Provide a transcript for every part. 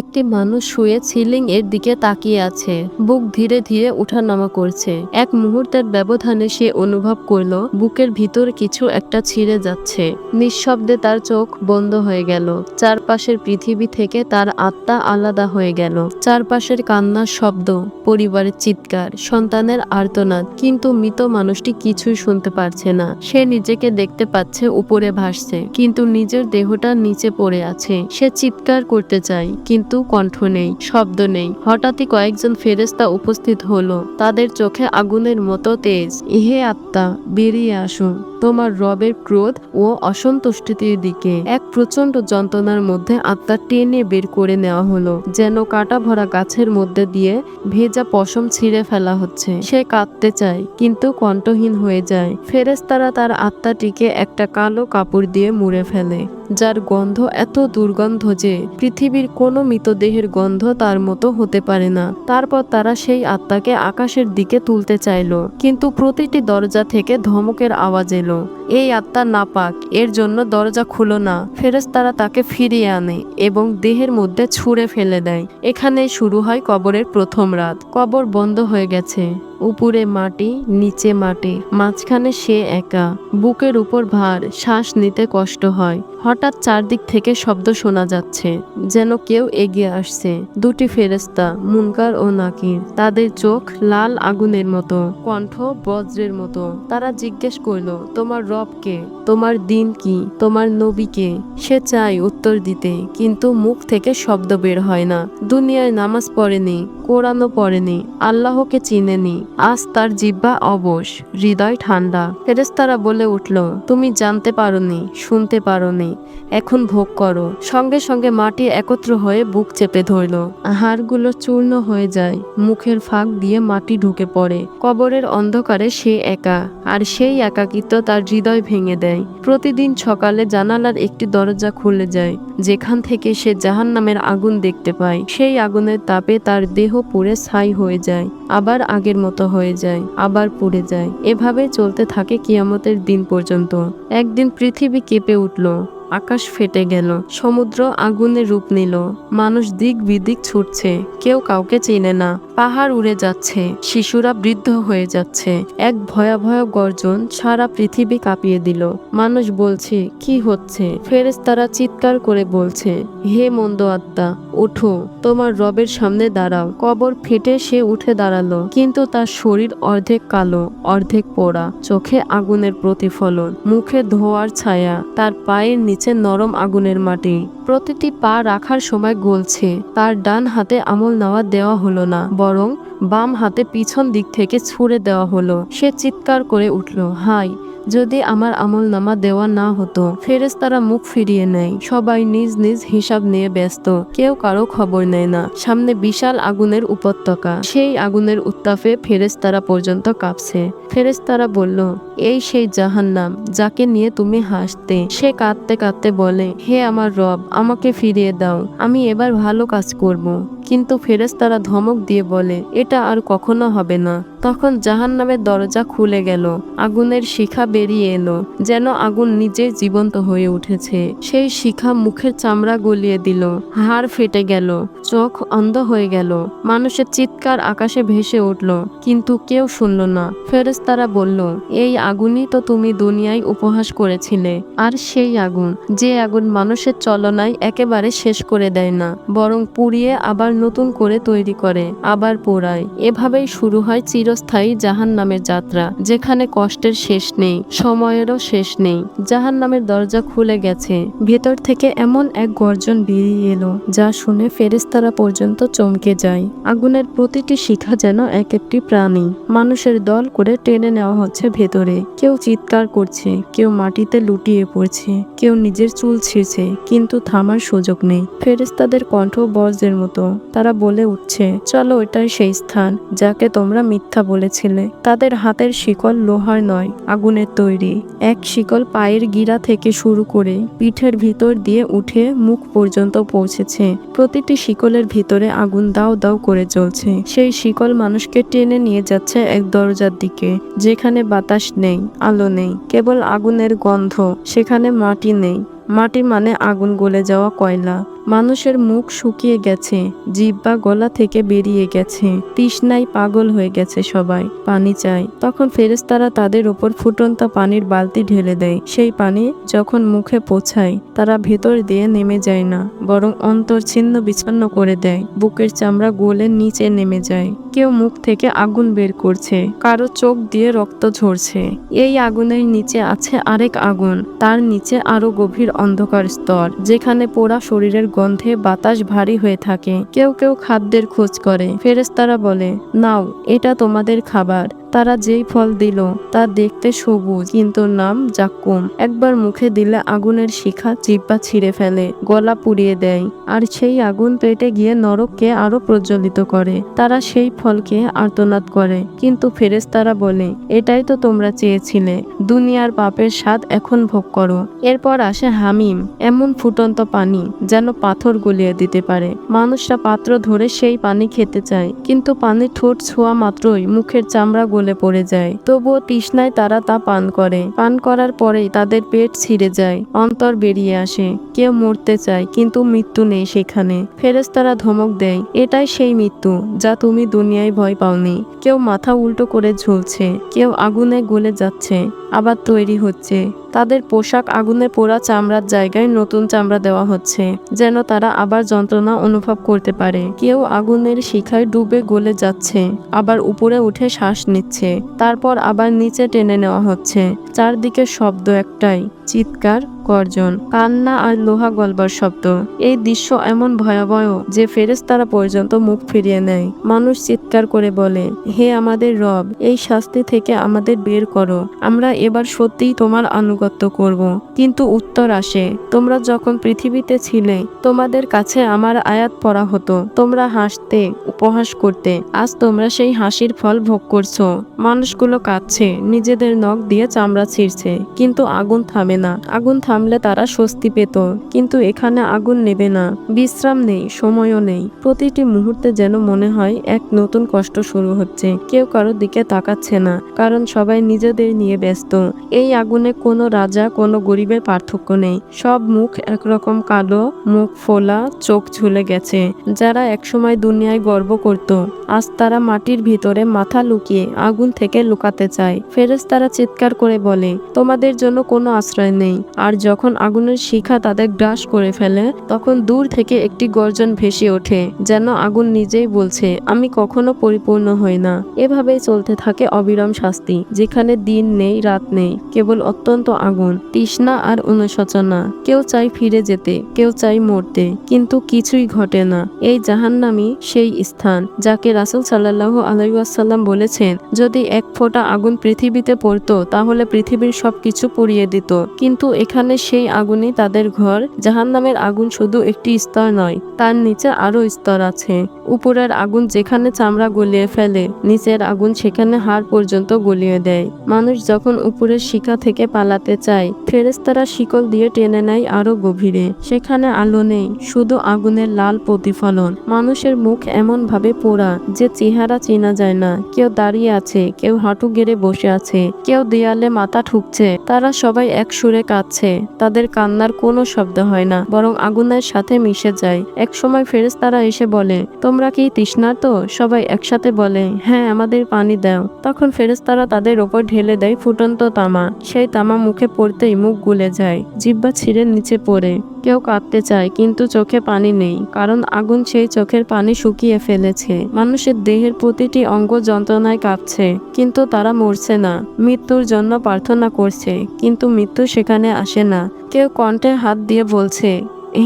একটি মানুষ শুয়ে সিলিং এর দিকে তাকিয়ে আছে। বুক ধীরে ধীরে উঠানামা করছে। এক মুহূর্তের ব্যবধানে সে অনুভব করল, বুকের ভিতর কিছু একটা ছিঁড়ে যাচ্ছে। নিঃশব্দে তার চোখ বন্ধ হয়ে গেল। চারপাশের পৃথিবী থেকে তার আত্মা আলাদা হয়ে গেল। চারপাশের কান্নার শব্দ, পরিবারের চিৎকার, সন্তানের আর্তনাদ, কিন্তু মৃত মানুষটি কিছুই শুনতে পারছে না। সে নিজেকে দেখতে পাচ্ছে, উপরে ভাসছে। কিন্তু নিজের দেহটা নিচে পড়ে আছে। সে চিৎকার করতে চায়, কিন্তু কণ্ঠ নেই, শব্দ নেই। হঠাৎই কয়েকজন ফেরেস্তা উপস্থিত হলো। তাদের চোখে আগুনের মতো তেজ। ইহে আত্মা, বেরিয়ে আসুন। তোমার রবের ক্রোধ ও অসন্তুষ্টির দিকে এক প্রচণ্ড যন্ত্রণার মধ্যে আত্মা টেনে বের করে নেওয়া হলো, যেন কাটা ভরা গাছের মধ্যে দিয়ে ভেজা পশম ছিঁড়ে ফেলা হচ্ছে। সে কাঁদতে চায়, কিন্তু কণ্ঠহীন হয়ে যায়। ফেরেস্তারা তার আত্মাটিকে একটা কালো কাপড় দিয়ে মুড়ে ফেলে, যার গন্ধ এত দুর্গন্ধ যে পৃথিবীর কোনো মৃতদেহের গন্ধ তার মতো হতে পারে না। তারপর তারা সেই আত্মাকে আকাশের দিকে তুলতে চাইলো, কিন্তু প্রতিটি দরজা থেকে ধমকের আওয়াজ এলো। এই আত্মা না পাক এর জন্য দরজা খুলো না। ফেরেশতারা তাকে ফিরিয়ে আনে এবং দেহের মধ্যে ছুঁড়ে ফেলে দেয়। এখানে শুরু হয় কবরের প্রথম রাত। কবর বন্ধ হয়ে গেছে। উপরে মাটি, নিচে মাটি, মাঝখানে সে একা। বুকের উপর ভার, শ্বাস নিতে কষ্ট হয়। হঠাৎ চারদিক থেকে শব্দ শোনা যাচ্ছে, যেন কেউ এগিয়ে আসছে। দুটি ফেরেস্তা মুনকার ও নাকির, তাদের চোখ লাল আগুনের মতো, কণ্ঠ বজ্রের মতো। তারা জিজ্ঞেস করল, তোমার রবকে তোমার দিন কি? তোমার নবীকে সে চায় উত্তর দিতে, কিন্তু মুখ থেকে শব্দ বের হয় না। দুনিয়ায় নামাজ পড়েনি, কোরআনও পড়েনি, আল্লাহকে চিনেনি। আজ তার জিব্বা অবশ, হৃদয় ঠান্ডা। ফেরেস্তারা বলে উঠল, তুমি জানতে পারোনি, শুনতে পারোনি, এখন ভোগ করো। সঙ্গে সঙ্গে মাটি একত্র হয়ে বুক চেপে ধরল। হাড়গুলো চূর্ণ হয়ে যায়, মুখের ফাঁক দিয়ে মাটি ঢুকে পড়ে। কবরের অন্ধকারে সে একা, আর সেই একাকিত্ব তার হৃদয় ভেঙে দেয়। প্রতিদিন সকালে জানালার একটি দরজা খুলে যায়, যেখান থেকে সে জাহান নামের আগুন দেখতে পায়। সেই আগুনের তাপে তার দেহ পুড়ে ছাই হয়ে যায়। আবার আগের মতো হয়ে যায়, আবার পুড়ে যায়। এভাবে চলতে থাকে কিয়ামতের দিন পর্যন্ত। একদিন পৃথিবী কেঁপে উঠল, আকাশ ফেটে গেল, সমুদ্র আগুনে রূপ নিল, মানুষ দিক বিদিক ছুটছে, কেউ কাউকে চেনে না, পাহাড় উড়ে যাচ্ছে, শিশুরা বৃদ্ধ হয়ে যাচ্ছে। এক ভয়াবহ গর্জন সারা পৃথিবী কাঁপিয়ে দিল। মানুষ বলছে, কি হচ্ছে? ফেরেশতারা চিৎকার করে বলছে, হে মন্দ আত্মা ওঠো, তোমার রবের সামনে দাঁড়াও। কবর ফেটে সে উঠে দাঁড়াল, কিন্তু তার শরীর অর্ধেক কালো, অর্ধেক পোড়া। চোখে আগুনের প্রতিফলন, মুখে ধোয়ার ছায়া, তার পায়ের নিচে নরম আগুনের মাটি। প্রতিটি পা রাখার সময় গলছে, তার ডান হাতে আমল নেওয়া দেওয়া হলো না, বরং বাম হাতে পিছন দিক থেকে ছুঁড়ে দেওয়া হলো। সে চিৎকার করে উঠল হাই যদি আমার আমল নামা দেওয়া না হতো, ফেরেশতারা মুখ ফিরিয়ে নেয়। সবাই নিজ নিজ হিসাব নিয়ে ব্যস্ত। কেউ কারও খবর নেয় না। সামনে বিশাল আগুনের উপত্যকা। সেই আগুনের উত্তাপে ফেরেশতারা পর্যন্ত কাঁপছে। ফেরেশতারা বলল, এই সেই জাহান্নাম, যাকে নিয়ে তুমি হাসতে। সে কাঁদতে কাঁদতে বলে, হে আমার রব, আমাকে ফিরিয়ে দাও। আমি এবার ভালো কাজ করব। কিন্তু ফেরেশতারা ধমক দিয়ে বলে, এটা আর কখনো হবে না। তখন জাহান্নামের দরজা খুলে গেল। আগুনের শিখা বেরিয়ে এলো, যেন আগুন নিজে জীবন্ত হয়ে উঠেছে। সেই শিখা মুখের চামড়া গলিয়ে দিল, হাড় ফেটে গেল, চোখ অন্ধ হয়ে গেল। মানুষের চিৎকার আকাশে ভেসে উঠল, কিন্তু কেউ শুনল না। ফেরেশতারা বলল, এই আগুনই তো তুমি দুনিয়ায় উপহাস করেছিলে। আর সেই আগুন, যে আগুন মানুষের চলনায় একেবারে শেষ করে দেয় না, বরং পুড়িয়ে আবার নতুন করে তৈরি করে, আবার পোড়ায়। এভাবেই শুরু হয় চিরস্থায়ী জাহান নামের যাত্রা, যেখানে কষ্টের শেষ নেই, সময়েরও শেষ নেই। জাহান নামের দরজা খুলে গেছে। ভেতর থেকে এমন এক গর্জন বেরিয়ে এলো, যা শুনে ফেরেস্তারা পর্যন্ত চমকে যায়। আগুনের প্রতিটি শিখা যেন এক একটি প্রাণী। মানুষের দল করে টেনে নেওয়া হচ্ছে ভেতরে। কেউ চিৎকার করছে, কেউ মাটিতে লুটিয়ে পড়ছে, কেউ নিজের চুল ছিঁড়ছে, কিন্তু থামার সুযোগ নেই। ফেরেস্তাদের কণ্ঠ বজ্রের মতো। তারা বলে উঠছে, চলো এটাই সেই স্থান, যাকে তোমরা মিথ্যা বলেছিলে, তাদের হাতের শিকল লোহার নয়, আগুনের তৈরি। এক শিকল পায়ের গিরা থেকে শুরু করে পিঠের ভিতর দিয়ে উঠে মুখ পর্যন্ত পৌঁছেছে। প্রতিটি শিকলের ভিতরে আগুন দাও দাও করে চলছে সেই শিকল মানুষকে টেনে নিয়ে যাচ্ছে এক দরজার দিকে, যেখানে বাতাস নেই, আলো নেই, কেবল আগুনের গন্ধ, সেখানে মাটি নেই। মাটি মানে আগুন গলে যাওয়া কয়লা। মানুষের মুখ শুকিয়ে গেছে, জিব্বা গলা থেকে বেরিয়ে গেছে, তৃষ্ণায় পাগল হয়ে গেছে সবাই, পানি চায় তখন ফেরেশতারা তাদের ওপর ফুটন্ত পানির বালতি ঢেলে দেয়। সেই পানি যখন মুখে পৌঁছায়, তারা ভেতর দিয়ে নেমে যায় না, বরং অন্তর ছিন্ন বিচ্ছিন্ন করে দেয়। বুকের চামড়া গোলের নিচে নেমে যায়। কেউ মুখ থেকে আগুন বের করছে, কারও চোখ দিয়ে রক্ত ঝরছে। এই আগুনের নিচে আছে আরেক আগুন, তার নিচে আরও গভীর অন্ধকার স্তর, যেখানে পোড়া শরীরের গন্ধে বাতাস ভারী হয়ে থাকে। কেউ কেউ খাদ্যের খোঁজ করে। ফেরেস্তারা বলে, নাও, এটা তোমাদের খাবার। তারা যেই ফল দিল তা দেখতে সবুজ, কিন্তু নাম জাক্কুম। একবার মুখে দিলে আগুনের শিখা জিব্বা ছিঁড়ে ফেলে, গলা পুড়িয়ে দেয়। আর সেই আগুন পেটে গিয়ে নরককে আরও প্রজ্বলিত করে। তারা সেই ফলকে আর্তনাদ করে। কিন্তু ফেরেশতারা বলে, এটাই তো তোমরা চেয়েছিলে। দুনিয়ার পাপের স্বাদ এখন ভোগ করো। এরপর আসে হামিম, এমন ফুটন্ত পানি যেন পাথর গলিয়ে দিতে পারে। মানুষরা পাত্র ধরে সেই পানি খেতে চায়। কিন্তু পানির ঠোঁট ছোঁয়া মাত্রই মুখের চামড়া গলে পড়ে যায়। তবুও তৃষ্ণায় তারা তা পান করে। পান করার পরেই তাদের পেট ছিঁড়ে যায়, অন্তর বেরিয়ে আসে। কেউ মরতে চায়, কিন্তু মৃত্যু নেই সেখানে। ফেরেস্তারা ধমক দেয়, এটাই সেই মৃত্যু, যা তুমি দুনিয়ায় ভয় পাওনি। কেউ মাথা উল্টো করে ঝুলছে, কেউ আগুনে গলে যাচ্ছে, আবার তৈরি হচ্ছে। তাদের পোশাক আগুনে পোড়া চামড়ার জায়গায় নতুন চামড়া দেওয়া হচ্ছে, যেন তারা আবার যন্ত্রণা অনুভব করতে পারে। কেউ আগুনের শিখায় ডুবে গলে যাচ্ছে, আবার উপরে উঠে শ্বাস নিচ্ছে, তারপর আবার নিচে টেনে নেওয়া হচ্ছে। চারদিকে শব্দ একটাই, চিৎকার গর্জন, কান্না আর লোহা গলবার শব্দ। এই দৃশ্য এমন ভয়াবহ যে ফেরেশতারা পর্যন্ত মুখ ফিরিয়ে নেয়। মানুষ চিৎকার করে বলে, হে আমাদের রব, এই শাস্তি থেকে আমাদের বের করো। আমরা এবার সত্যিই তোমার আনুগত্য করব। কিন্তু উত্তর আসে, তোমরা যখন পৃথিবীতে ছিলে, তোমাদের কাছে আমার আয়াত পড়া হতো। তোমরা হাসতে, উপহাস করতে। আজ তোমরা সেই হাসির ফল ভোগ করছ। মানুষগুলো কাঁদছে, নিজেদের নখ দিয়ে চামড়া ছিঁড়ছে। কিন্তু আগুন থামে না। আগুন থামলে তারা স্বস্তি পেত, কিন্তু এখানে আগুন নেবে না, বিশ্রাম নেই, সময়ও নেই। প্রতিটি মুহূর্তে যেন মনে হয় এক নতুন কষ্ট শুরু হচ্ছে, কেউ কারোর দিকে তাকাচ্ছে না, কারণ সবাই নিজেদের নিয়ে ব্যস্ত। এই আগুনে কোনো রাজা, কোনো গরিবের পার্থক্য নেই। সব মুখ একরকম কালো, মুখ ফোলা, চোখ ঝুলে গেছে। যারা একসময় দুনিয়ায় গর্ব করত, আজ তারা মাটির ভিতরে মাথা লুকিয়ে আগুন থেকে লুকাতে চায়। ফেরেস তারা চিৎকার করে বলে, তোমাদের জন্য কোনো আশ্রয় নেই, আর যখন আগুনের শিখা তাদের গ্রাস করে ফেলে, তখন দূর থেকে একটি গর্জন ভেসে ওঠে, যেন আগুন নিজেই বলছে, আমি কখনো পরিপূর্ণ হই না। এভাবেই চলতে থাকে অবিরাম শাস্তি, যেখানে দিন নেই, রাত নেই, কেবল অত্যন্ত আগুন, তৃষ্ণা আর অনুশোচনা। কেউ চাই ফিরে যেতে, কেউ চাই মরতে, কিন্তু কিছুই ঘটে না। এই জাহান্নামি সেই স্থান, যাকে রাসুল সাল্লাহ আলাইসাল্লাম বলেছেন, যদি এক ফোঁটা আগুন পৃথিবীতে পড়তো, তাহলে পৃথিবীর সবকিছু পুড়িয়ে দিত। কিন্তু এখানে সেই আগুনই তাদের ঘর, জাহান্নামের আগুন শুধু একটি স্তর নয়, তার নিচে আরও স্তর আছে। উপরের আগুন যেখানে চামড়া গলিয়ে ফেলে, নিচের আগুন সেখানে হাড় পর্যন্ত গলিয়ে দেয়। মানুষ যখন উপরের শিখা থেকে পালাতে চায় ফেরেস্তারা শিকল দিয়ে টেনে নেয় আরও গভীরে। সেখানে আলো নেই, শুধু আগুনের লাল প্রতিফলন। মানুষের মুখ এমন ভাবে পোড়া যে চেহারা চেনা যায় না। কেউ দাঁড়িয়ে আছে, কেউ হাঁটু গেড়ে বসে আছে, কেউ দেয়ালে মাথা ঠুকছে, তারা সবাই এক সুরে কাঁদছে। তাদের কান্নার কোনো শব্দ হয় না, বরং আগুনের সাথে মিশে যায়। এক সময় ফেরেশতারা এসে বলে, তোমরা কি তৃষ্ণার্ত সবাই একসাথে বলে হ্যাঁ আমাদের পানি দাও। তখন ফেরেশতারা তাদের ওপর ঢেলে দেয় ফুটন্ত তামা। সেই তামা মুখে পড়তেই মুখ গুলে যায় জিব্বা ছিঁড়ে নিচে পড়ে। কেউ কাঁদতে চায়, কিন্তু চোখে পানি নেই, কারণ আগুন সেই চোখের পানি শুকিয়ে ফেলেছে। মানুষের দেহের প্রতিটি অঙ্গ যন্ত্রণায় কাঁপছে, কিন্তু তারা মরছে না। মৃত্যুর জন্য প্রার্থনা করছে, কিন্তু মৃত্যু সেখানে আসে না। কেউ কণ্ঠে হাত দিয়ে বলছে,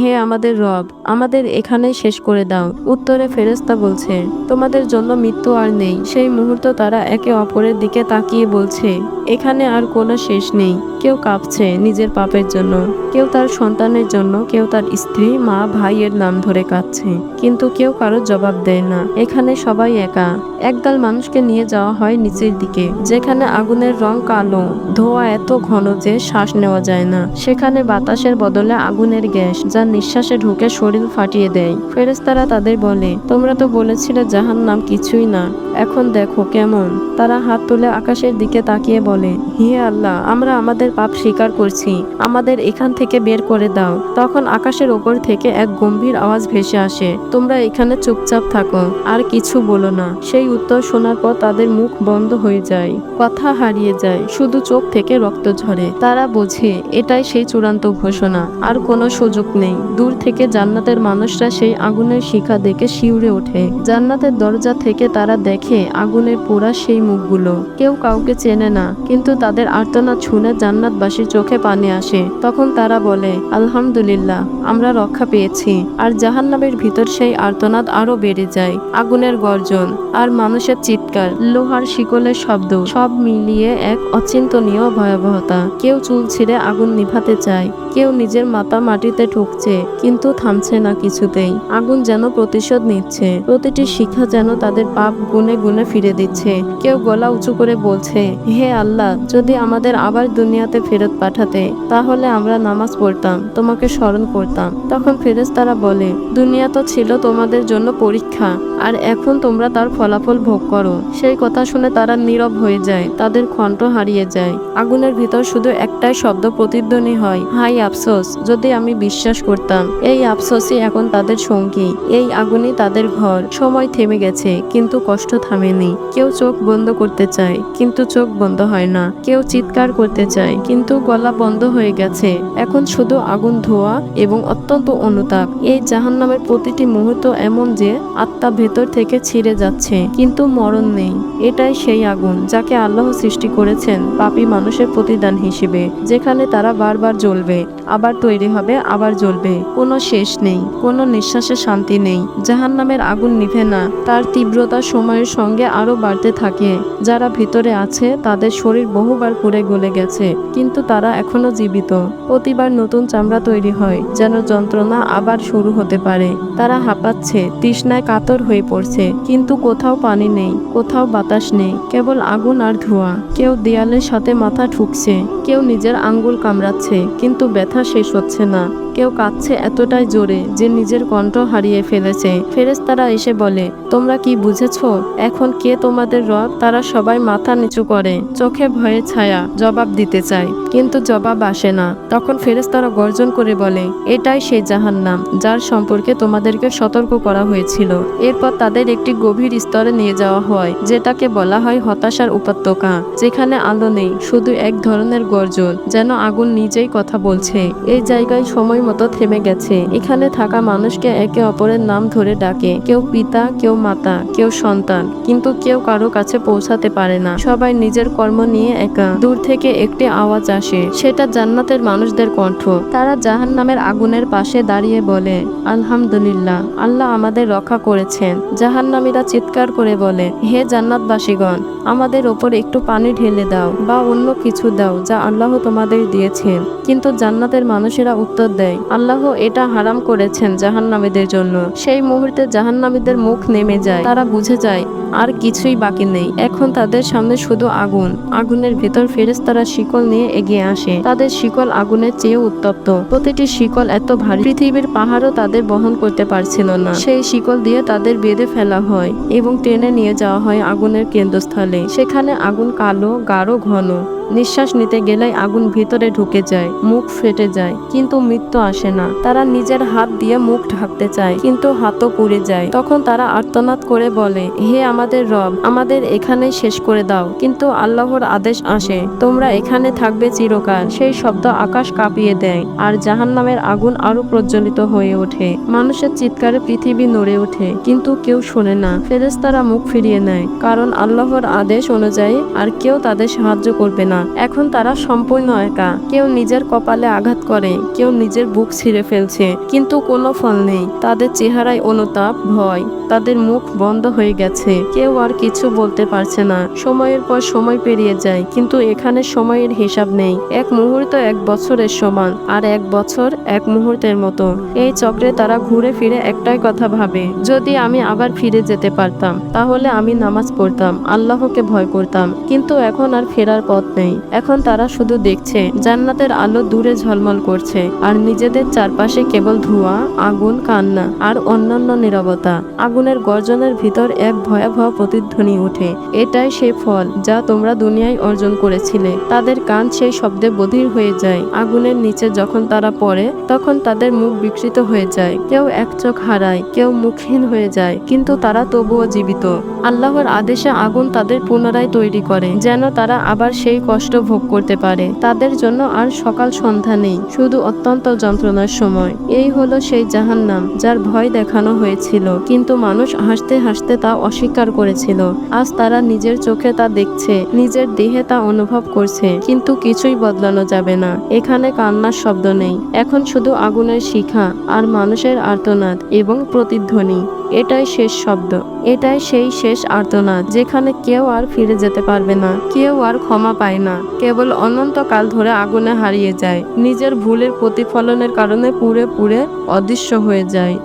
হে আমাদের রব, আমাদের এখানে শেষ করে দাও। উত্তরে ফেরেস্তা বলছে, তোমাদের জন্য মৃত্যু আর নেই। সেই মুহূর্ত তারা একে অপরের দিকে তাকিয়ে বলছে। এখানে আর কোনো শেষ নেই। কেউ কাঁপছে নিজের পাপের জন্য। কেউ তার সন্তানের জন্য, কেউ তার স্ত্রী, মা, ভাইয়ের নাম ধরে কাঁদছে। কিন্তু কেউ কারও জবাব দেয় না। এখানে সবাই একা। একদল মানুষকে নিয়ে যাওয়া হয় নিচের দিকে, যেখানে আগুনের রং কালো। ধোয়া এত ঘন যে শ্বাস নেওয়া যায় না। সেখানে বাতাসের বদলে আগুনের গ্যাস, যা নিঃশ্বাসে ঢুকে শরীর ফাটিয়ে দেয়। ফেরেস্তারা তাদের বলে, তোমরা তো বলেছিলে জাহান নাম কিছুই না। এখন দেখো কেমন। তারা হাত তুলে আকাশের দিকে তাকিয়ে বলে বলে, হে আল্লাহ, আমরা আমাদের পাপ স্বীকার করছি। আমাদের এখান থেকে বের করে দাও। তখন আকাশের ওপর থেকে এক গম্ভীর আওয়াজ ভেসে আসে, তোমরা এখানে চুপচাপ থাকো, আর কিছু বলো না। সেই উত্তর শোনার পর তাদের মুখ বন্ধ হয়ে যায়, কথা হারিয়ে যায়, শুধু চোখ থেকে রক্ত ঝরে। তারা বোঝে, এটাই সেই চূড়ান্ত ঘোষণা, আর কোনো সুযোগ নেই। দূর থেকে জান্নাতের মানুষরা সেই আগুনের শিখা দেখে শিউরে ওঠে। জান্নাতের দরজা থেকে তারা দেখে, আগুনের পোড়া সেই মুখগুলো। কেউ কাউকে চেনে না কিন্তু তাদের আর্তনাদ শুনে জান্নাতবাসীর চোখে পানি আসে। তখন তারা বলে, আলহামদুলিল্লাহ, আমরা রক্ষা পেয়েছি। আর জাহান্নামের ভিতর সেই আর্তনাদ আরও বেড়ে যায়। আগুনের গর্জন আর মানুষের চিৎকার, লোহার শিকলের শব্দ, সব মিলিয়ে এক অচিন্তনীয় ভয়াবহতা। কেউ চুল ছিঁড়ে আগুন নিভাতে চায়, কেউ নিজের মাথা মাটিতে ঠুকছে, কিন্তু থামছে না কিছুতেই। আগুন যেন প্রতিশোধ নিচ্ছে। প্রতিটি শিখা যেন তাদের পাপ গুনে গুনে ফিরে দিচ্ছে। কেউ গলা উঁচু করে বলছে, হে আল্লাহ যদি আমাদের আবার দুনিয়াতে ফেরত পাঠাতে, তাহলে আমরা নামাজ পড়তাম, তোমাকে স্মরণ করতাম। তখন ফেরেশতারা বলে, দুনিয়া তো ছিল তোমাদের জন্য পরীক্ষা, আর এখন তোমরা তার ফলাফল ভোগ করো। সেই কথা শুনে তারা নীরব হয়ে যায়, তাদের কণ্ঠ হারিয়ে যায়। আগুনের ভিতর শুধু একটাই শব্দ প্রতিধ্বনি হয়, হাই আফসোস, যদি আমি বিশ্বাস করতাম, এই আফসোসই এখন তাদের সঙ্গী, এই আগুনই তাদের ঘর। সময় থেমে গেছে, কিন্তু কষ্ট থামেনি। কেউ চোখ বন্ধ করতে চায়, কিন্তু চোখ বন্ধ হয় না। কেউ চিৎকার করতে চায়, কিন্তু গলা বন্ধ হয়ে গেছে। এখন শুধু আগুন ধোয়া এবং অত্যন্ত অনুতাপ। এই জাহান্নামের প্রতিটি মুহূর্ত এমন যে আত্মা ভেতর থেকে ছিঁড়ে যাচ্ছে, কিন্তু মরণ নেই। এটাই সেই আগুন যাকে আল্লাহ সৃষ্টি করেছেন পাপী মানুষের প্রতিদান হিসেবে, যেখানে তারা বারবার জ্বলবে, আবার তৈরি হবে, আবার জ্বলবে। কোনো শেষ নেই, কোনো নিঃশ্বাসে শান্তি নেই। জাহান নামের আগুন নিভে না, তার তীব্রতা সময়ের সঙ্গে আরও বাড়তে থাকে। যারা ভিতরে আছে, তাদের শরীর বহুবার পুড়ে গলে গেছে, কিন্তু তারা এখনও জীবিত। প্রতিবার নতুন চামড়া তৈরি হয়, যেন যন্ত্রণা আবার শুরু হতে পারে। তারা হাঁপাচ্ছে, তৃষ্ণায় কাতর হয়ে পড়ছে, কিন্তু কোথাও পানি নেই, কোথাও বাতাস নেই, কেবল আগুন আর ধোঁয়া। কেউ দেয়ালের সাথে মাথা ঠুকছে, কেউ নিজের আঙ্গুল কামড়াচ্ছে, কিন্তু ব্যথা শেষ হচ্ছে না। কেউ কাঁদছে এতটাই জোরে যে নিজের কণ্ঠ হারিয়ে ফেলেছে। ফেরেশতারা এসে বলে, তোমরা কি বুঝেছ? এখন কে তোমাদের রব? তারা সবাই মাথা নিচু করে, চোখে ভয়ে ছায়া, জবাব দিতে চায়। কিন্তু জবাব আসে না। তখন ফেরেশতারা গর্জন করে বলে, এটাই সেই জাহান্নাম, যার সম্পর্কে তোমাদেরকে সতর্ক করা হয়েছিল। এরপর তাদের একটি গভীর স্তরে নিয়ে যাওয়া হয়, যেটাকে বলা হয় হতাশার উপত্যকা, যেখানে আলো নেই, শুধু এক ধরনের গর্জন, যেন আগুন নিজেই কথা বলছে। এই জায়গায় সময় মতো থেমে গেছে। এখানে থাকা মানুষকে একে অপরের নাম ধরে ডাকে। কেউ পিতা, কেউ মাতা, কেউ সন্তান, কিন্তু কেউ কারও কাছে পৌঁছাতে পারে না। সবাই নিজের কর্ম নিয়ে একা। দূর থেকে একটি আওয়াজ আসে, সেটা জান্নাতের মানুষদের কণ্ঠ। তারা জাহান নামের আগুনের পাশে দাঁড়িয়ে বলে, আলহামদুলিল্লাহ, আল্লাহ আমাদের রক্ষা করেছেন। জাহান্নামীরা চিৎকার করে বলে, হে জান্নাতবাসীগণ, আমাদের ওপর একটু পানি ঢেলে দাও বা অন্য কিছু দাও যা আল্লাহ তোমাদের দিয়েছেন। কিন্তু জান্নাতের মানুষেরা উত্তর দেয়, আল্লাহ এটা হারাম করেছেন জাহান্নামীদের জন্য। সেই মুহূর্তে জাহান্নামীদের মুখ নেমে যায়। তারা বুঝে যায়, আর কিছুই বাকি নেই। এখন তাদের সামনে শুধু আগুন। আগুনের ভেতর ফেরেস্তারা শিকল নিয়ে এগিয়ে আসে। তাদের শিকল আগুনের চেয়ে উত্তপ্ত। প্রতিটি শিকল এত ভারী, পৃথিবীর পাহাড়ও তাদের বহন করতে পারছিল না। সেই শিকল দিয়ে তাদের বেঁধে ফেলা হয় এবং ট্রেনে নিয়ে যাওয়া হয় আগুনের কেন্দ্রস্থলে। সেখানে আগুন কালো, গাঢ়, ঘন। নিঃশ্বাস নিতে গেলেই আগুন ভিতরে ঢুকে যায়, মুখ ফেটে যায়, কিন্তু মৃত্যু আসে না। তারা নিজের হাত দিয়ে মুখ ঢাকতে চায়, কিন্তু হাতও পুড়ে যায়। তখন তারা আর্তনাদ করে বলে, হে আমাদের রব, আমাদের এখানে শেষ করে দাও। কিন্তু আল্লাহর আদেশ আসে, তোমরা এখানে থাকবে চিরকাল। সেই শব্দ আকাশ কাঁপিয়ে দেয়, আর জাহান্নামের আগুন আরও প্রজ্বলিত হয়ে ওঠে। মানুষের চিৎকারে পৃথিবী নড়ে ওঠে, কিন্তু কেউ শোনে না। ফেরেশতারা মুখ ফিরিয়ে নেয়, কারণ আল্লাহর আদেশ অনুযায়ী আর কেউ তাদের সাহায্য করবে না। এখন তারা সম্পূর্ণ একা। কেউ নিজের কপালে আঘাত করে, কেউ নিজের বুক ছিঁড়ে ফেলছে, কিন্তু কোনো ফল নেই। তাদের চেহারায় অনুতাপ, ভয়, তাদের মুখ বন্ধ হয়ে গেছে। কেউ আর কিছু বলতে পারছে না। সময়ের পর সময় পেরিয়ে যায়, কিন্তু এখানে সময়ের হিসাব নেই। এক মুহূর্ত এক বছরের সমান, আর এক বছর এক মুহূর্তের মতো। এই চক্রে তারা ঘুরে ফিরে একটাই কথা ভাবে, যদি আমি আবার ফিরে যেতে পারতাম, তাহলে আমি নামাজ পড়তাম, আল্লাহকে ভয় করতাম, কিন্তু এখন আর ফেরার পথ নেই। নেই। এখন তারা শুধু দেখছে, জান্নাতের আলো দূরে ঝলমল করছে, আর নিজেদের চারপাশে কেবল ধোঁয়া, আগুন, কান্না, আর অন্যান্য নীরবতা। আগুনের গর্জনের ভিতর এক ভয়াবহ প্রতিধ্বনি ওঠে এটাই সেই ফল যা তোমরা দুনিয়ায় অর্জন করেছিলে। তাদের কান সেই শব্দে বধির হয়ে যায়। আগুনের নিচে যখন তারা পড়ে, তখন তাদের মুখ বিকৃত হয়ে যায়। কেউ এক চোখ হারায়, কেউ মুখহীন হয়ে যায়, কিন্তু তারা তবুও জীবিত। আল্লাহর আদেশে আগুন তাদের পুনরায় তৈরি করে, যেন তারা আবার সেই কষ্ট ভোগ করতে পারে। তাদের জন্য আর সকাল সন্ধ্যা নেই, শুধু অত্যন্ত যন্ত্রণার সময়। এই হলো সেই জাহান্নাম, যার ভয় দেখানো হয়েছিল। কিন্তু মানুষ হাসতে হাসতে তা অস্বীকার করেছিল। আজ তারা নিজের চোখে তা দেখছে, নিজের দেহে তা অনুভব করছে, কিন্তু কিছুই বদলানো যাবে না। এখানে কান্নার শব্দ নেই। এখন শুধু আগুনের শিখা আর মানুষের আর্তনাদ এবং প্রতিধ্বনি। এটাই শেষ শব্দ। এটাই সেই শেষ আর্তনাদ, যেখানে কেউ আর ফিরে যেতে পারবে না। কেউ আর ক্ষমা পায় না, কেবল অনন্তকাল ধরে আগুনে হারিয়ে যায়। নিজের ভুলের প্রতিফলনের কারণে পুড়ে পুড়ে অদৃশ্য হয়ে যায়।